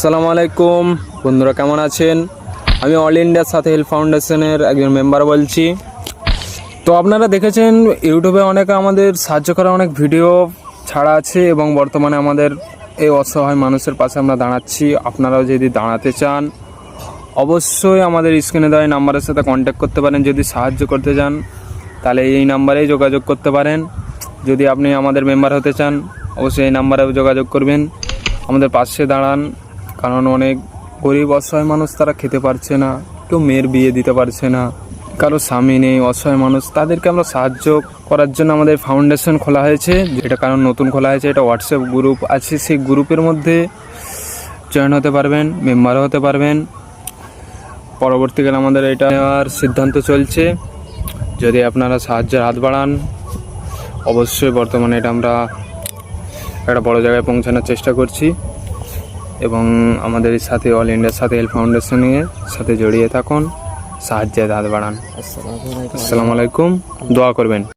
আসসালামু আলাইকুম। বন্ধুরা কেমন আছেন? আমি অল ইন্ডিয়ার সাথে হেল্প ফাউন্ডেশনের একজন মেম্বার বলছি। তো আপনারা দেখেছেন, ইউটিউবে অনেকে আমাদের সাহায্য করা অনেক ভিডিও ছাড়া আছে এবং বর্তমানে আমাদের এই অসহায় মানুষের পাশে আমরা দাঁড়াচ্ছি। আপনারাও যদি দাঁড়াতে চান, অবশ্যই আমাদের স্ক্রিনে দেওয়া নাম্বারের সাথে কন্ট্যাক্ট করতে পারেন। যদি সাহায্য করতে চান, তাহলে এই নাম্বারেই যোগাযোগ করতে পারেন। যদি আপনি আমাদের মেম্বার হতে চান, অবশ্যই এই নাম্বারেও যোগাযোগ করবেন। আমাদের পাশে দাঁড়ান। কারণ অনেক গরিব অসহায় মানুষ তারা খেতে পারছে না, কেউ মেয়ের বিয়ে দিতে পারছে না, কারও স্বামী নেই, অসহায় মানুষ। তাদেরকে আমরা সাহায্য করার জন্য আমাদের ফাউন্ডেশন খোলা হয়েছে। যেটা কারণ নতুন খোলা হয়েছে, এটা হোয়াটসঅ্যাপ গ্রুপ আছে। সেই গ্রুপের মধ্যে জয়েন হতে পারবেন মেম্বারও হতে পারবেন। পরবর্তীকালে আমাদের এটা নেওয়ার সিদ্ধান্ত চলছে। যদি আপনারা সাহায্যের হাত বাড়ান, অবশ্যই বর্তমানে এটা আমরা একটা বড় জায়গায় পৌঁছানোর চেষ্টা করছি। এবং আমাদের সাথে অল ইন্ডিয়ার সাথে হেল্প ফাউন্ডেশনের সাথে জড়িয়ে থাকুন। সাহায্যের হাত বাড়ান। আসসালামু আলাইকুম। দোয়া করবেন।